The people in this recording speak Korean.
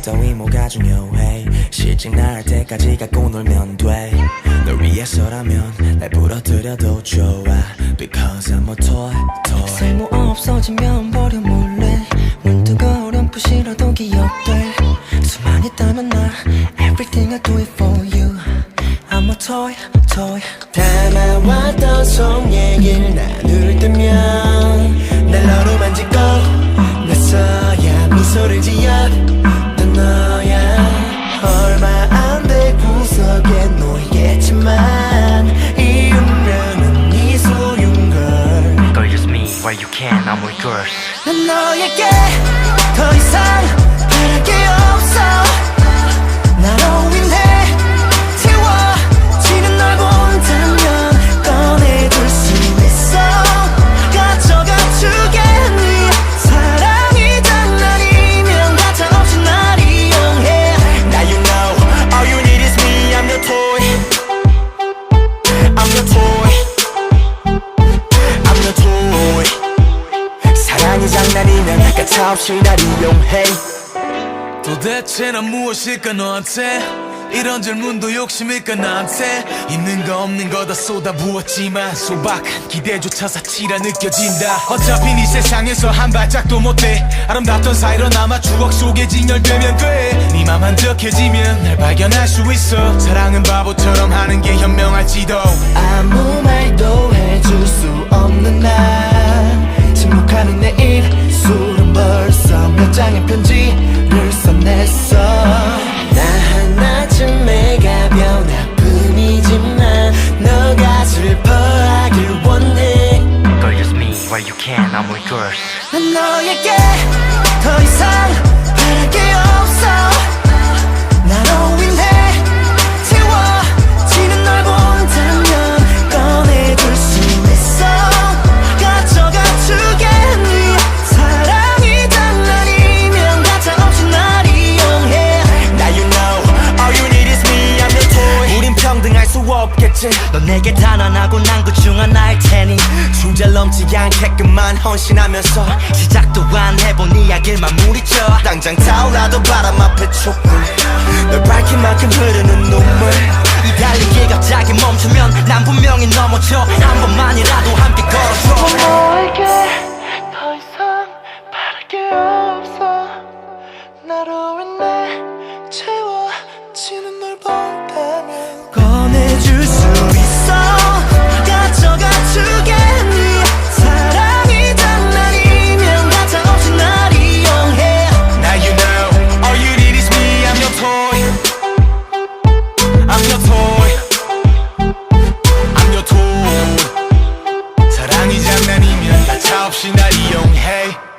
사람 따위 뭐가 중요해. 실직 날 때까지 갖고 놀면 돼널 위해서라면 날 부러뜨려도 좋아. Because I'm a toy, toy. 쓸모 없어지면 버려 몰래. 문득 어렴풋이라도 기억돼. 수많이 있다면 나 Everything I do it for you. I'm a toy, toy. 담아왔던 속 얘기를 나눌 때면 날 너로 만지고 Girl, use me while you can, I'm all yours. 난 너에게 더 이상 바랄 게 없어 장난이면 가차없이 날 이용해. 도대체 난 무엇일까 너한테? 이런 질문도 욕심일까 나한테? 있는 거 없는 거 다 쏟아부었지만 소박한 기대조차 사치라 느껴진다. 어차피 네 세상에서 한 발짝도 못돼 아름답던 사이로 남아 추억 속에 진열되면 돼네 맘 한적해지면 날 발견할 수 있어. 사랑은 바보처럼 하는 게 현명할지도. 아무 말도 해줄 써냈어. 나 하나쯤에 가벼운 아픔이지만 너가 슬퍼하길 원해. Girl, use me while you can, I'm all yours. 난 너에게 더 이상 내게 단언하고 난그중 하나일 테니. 충절 넘지 않게끔만 헌신하면서 시작도 안 해본 이야기를 마무리쳐. 당장 타올라도 바람 앞에 촛불. 널 밝힌 만큼 흐르는 눈물. 이 달리기 갑자기 멈추면 난 분명히 넘어져. 한 번만이라도 함께 걸어줘 없이 날 이용해.